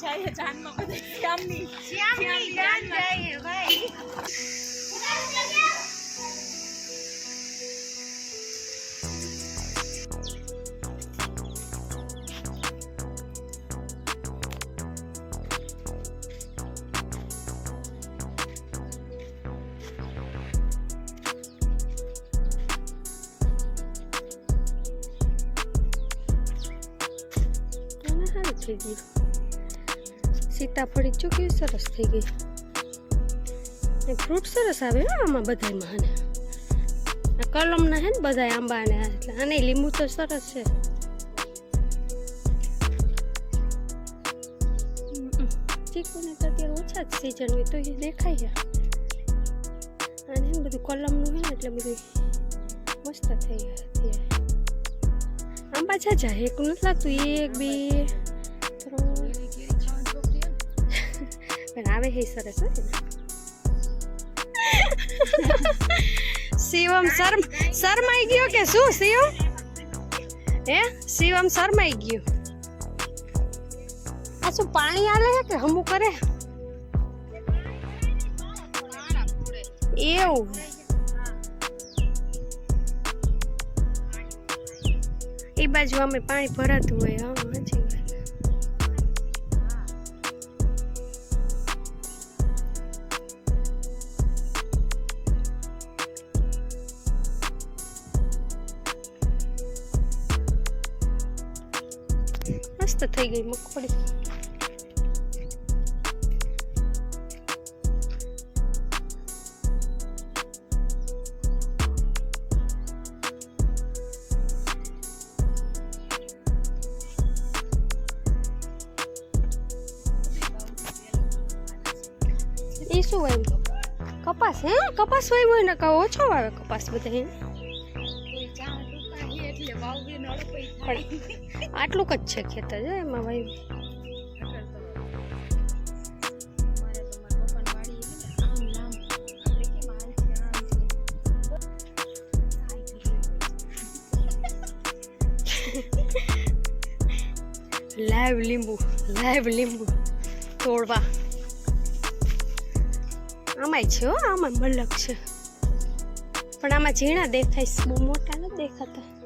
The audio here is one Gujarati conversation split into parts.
જાય જાનમાં બધા શ્યામની શ્યામની જાન જાય ભાઈ એને સારું થઈ જો કેવી સરસ થઈ ગઈ. ને ફ્રૂટ સરસ આવે, હા, આમાં બધાય આ કલમના હે ને બધા આંબા ને એટલે અને લીંબુ તો સરસ છે. ચીકુને તો અત્યારે ઓછા જ સિઝન હોય તો એ દેખાય અને હે ને બધું કલમનું હોય ને, એટલે બધું મસ્ત થઈ ગયા અત્યારે. આંબા જાજા, એક નથી લાગતું, એક, બે. આવે હે સરસ હો એને. શિવમ શર્મ શરમાઈ ગયો કે શું શિવમ હે શિવમ શરમાઈ ગયો આ શું પાણી આલે છે કે હમું કરે એવું એ બાજુ અમે પાણી ભરાતું હોય હા સાચી મસ્ત થઈ ગઈ મગફળી. શું વાવ્યું કપાસ, હે? કપાસ વાવ્યો ને કાં ઓછો આવે કપાસ બધા આટલું જ છે ખેતર જો એમાં ભાઈ લાઈવ લીંબુ લાઈવ લીંબુ તોડવા. આમાંય છે હો આમાં મલક છે. પણ આમાં ઝીણા દેખાય છે, બહુ મોટા નથી દેખાતા.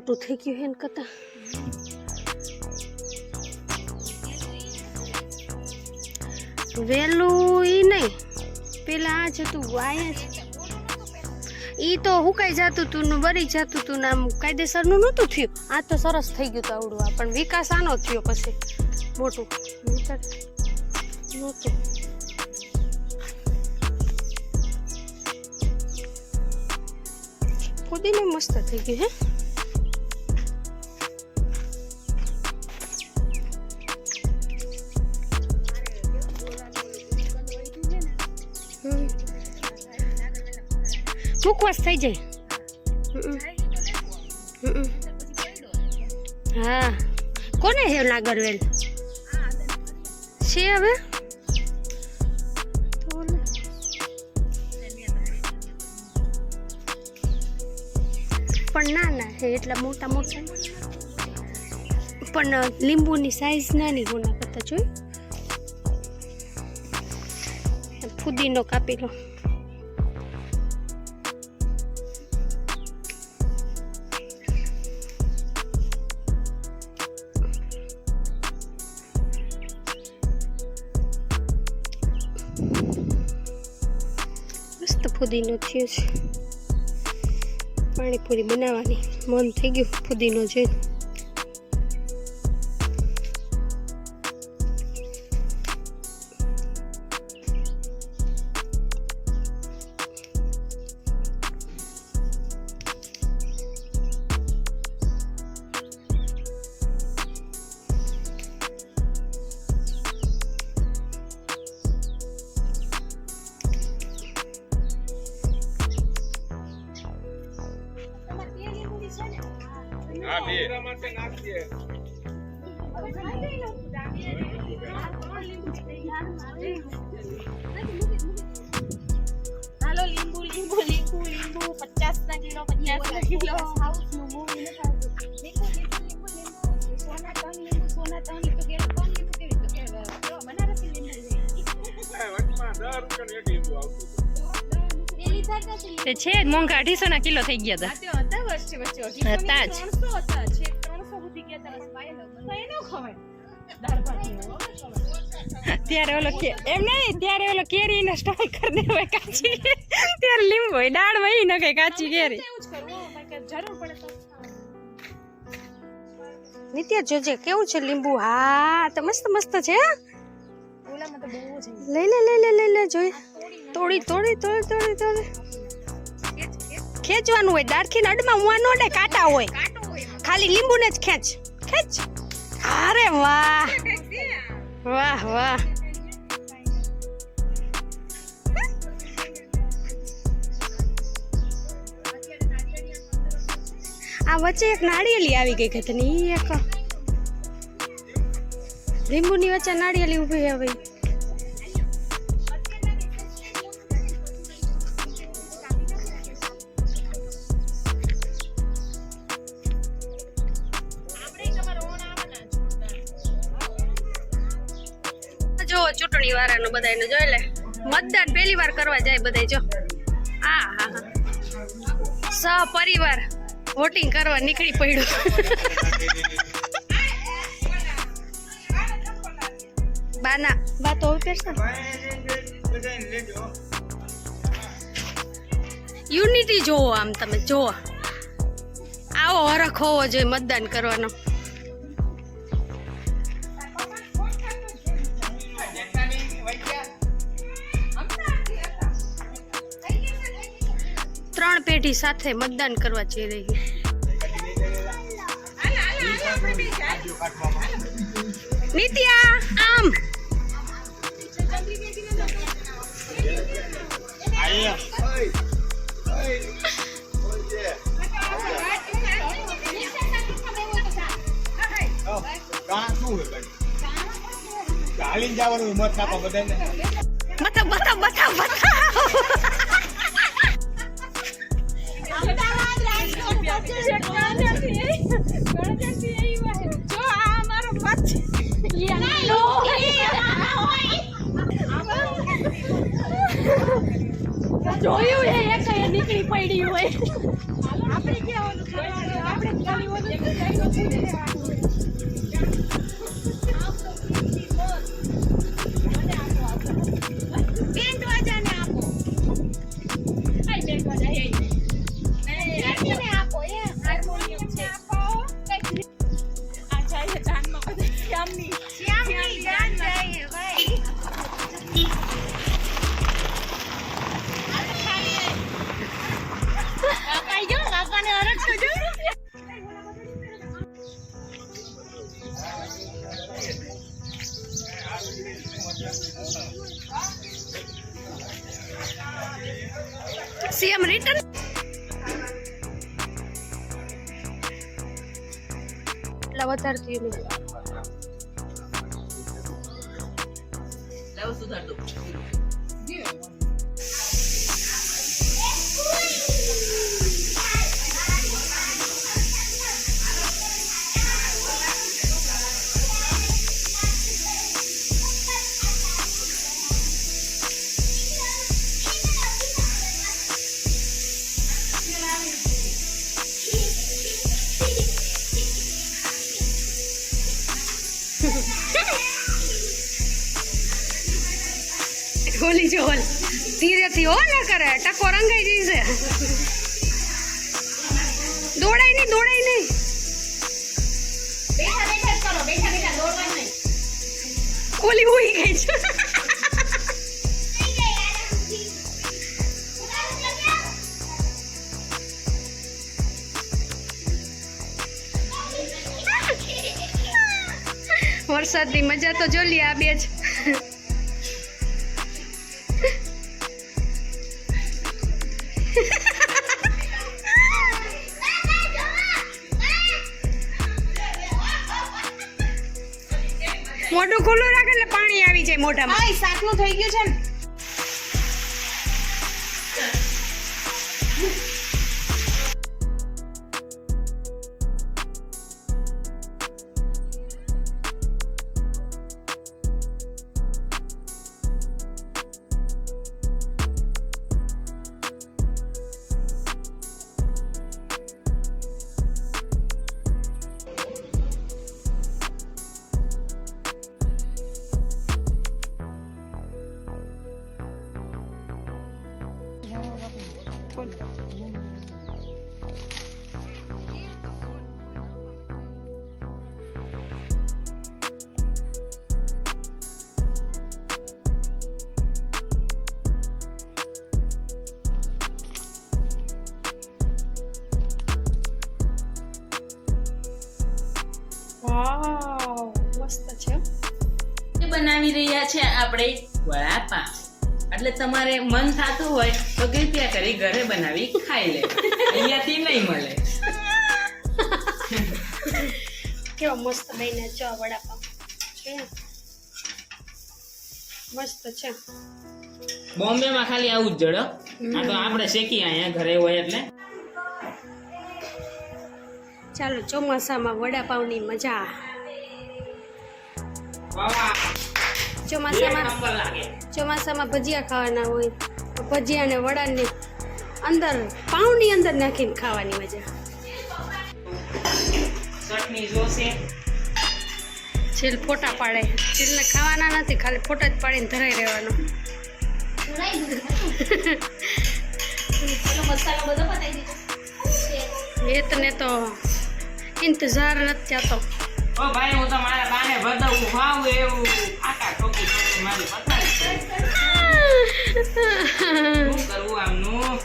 મોટું થઈ ગયું એન કરતા વેલું ઈ નહીં પેલા આ જતું વાયા જ ઈ તો હુકાઈ જતું તું ને બરી જતું તું ને આમ કાયદેસરનું નહોતું થયું. આ તો સરસ થઈ ગયું તું આવડું આ, પણ વિકાસ આનો થયો પછી. મોટું. નહીંતર નહોતું. ફુદીને મસ્ત થઈ ગયું હે. મુખવાસ થઈ જાય. હા કોને હે નાગરવેલ છે હવે? પણ ના ના હે એટલા મોટા મોટા પણ લીંબુની સાઈઝ નાની ગુના કરતા જોઈ. ફુદીનો કાપી લો ફુદીનો થયો છે. પાણીપુરી બનાવવાની. મન થઈ ગયું ફુદીનો જોઈને હા બે. હાલો લીંબુ લીંબુ લીંબુ લીંબુ પચાસ ના કિલો. પચાસ ના કિલો લીંબુ લીંબુ લીંબુ લીંબુ. સોના ત્રણ લીંબુ સોના ત્રણ લીંબુ કેવું ત્રણ તો છે જ મોંઘા અઢીસો ના કિલો થઈ ગયા હતા. હતા જ. ત્યારે ઓલો કે એમ નહીં ત્યારે ઓલો કેરી નો સ્ટોક કરી દેવાય કાચી. ત્યારે લીંબુ હોય દાળ વહી ન કઈ કાચી કેરી. નિત્યા જોજે કેવું છે લીંબુ? હા તો મસ્ત મસ્ત છે હા? ઓલામાં તો બહુ જ લઈ લે લઈ લે લઈ લે જોઈ. તોડી તોડી તોડી તોડી તોડી. ખેંચવાનું હોય ડાળખી નડમાં મુવા નોડે કાંટા હોય. ખાલી લીંબુને જ ખેંચ. ખેંચ. અરે વાહ. વાહ વાહ. આ વચ્ચે એક નાળિયેલી આવી ગઈ કે તને ઈ એક. લીંબુની વચ્ચે નાળિયેલી ઊભી ભાઈ ચૂંટણી વાળાનું બધાયને જોઈ લે. મતદાન પહેલી વાર કરવા જાય બધાય જો. હા હા હા. સહપરિવાર વોટિંગ કરવા નીકળી પડ્યું. બાના. બા તો પહેરશે યુનિટી જોવો આમ તમે જોવો. આવો હરખ હોવો જોઈએ મતદાન કરવાનો. ત્રણ પેઢી સાથે મતદાન કરવા જઈ રહી નિત્યા આમ. ચાલીને જવાનું હિંમત આપો બધાને બતાવ બતાવ બતાવ બતાવ. જોયું એ એક નીકળી પડી હોય. આપણે કરવાનું? આપણે ખાલી ઓલું એટલે વધારે થયું નહીં ઓલી જો ઓલ ધીરેથી હો ના કરે. ટકો રંગાઈ જઈશે દોડાય નહીં દોડાય નહીં. ઓલી ઉઈ ગઈ છે. વરસાદની મજા તો જો લી આ બે જ. મોઢું ખુલ્લું રાખે એટલે પાણી આવી જાય મોઢામાં. શાકનું થઈ ગયું છે ને. વાવ મસ્ત છે. બનાવી રહ્યા છે આપણે વડાપાવ. એટલે તમારે મન થતું હોય તો કૃપયા કરી ઘરે બનાવી ખાઈ લે. અહીંયાથી નહીં મળે. કેવો મસ્ત મહિને ચો વડાપાવ. મસ્ત છે. બોમ્બે માં ખાલી આવું જ જડો આ તો આપણે શેકી અહીંયા ઘરે હોય એટલે. ચાલો ચોમાસામાં વડાપાવની મજા. વાહ. ચોમાસામાં ચોમાસામાં ભજીયા ખાવાના હોય તો ભજીયા ને વડાને અંદર પાઉની અંદર નાખીને ખાવાની મજા. ચટણી છેલ ફોટા પાડે. છેલને ખાવાના નથી ખાલી ફોટા જ પાડીને ધરાઈ રહેવાનો. વેતને તો ઇંતજાર નથી જતો ઓ ભાઈ હું તો મારા બાને બતાવું ભાવ એવું. આકા ઠોકી ઠોકી મારી પથારી. શું કરવું આમનું?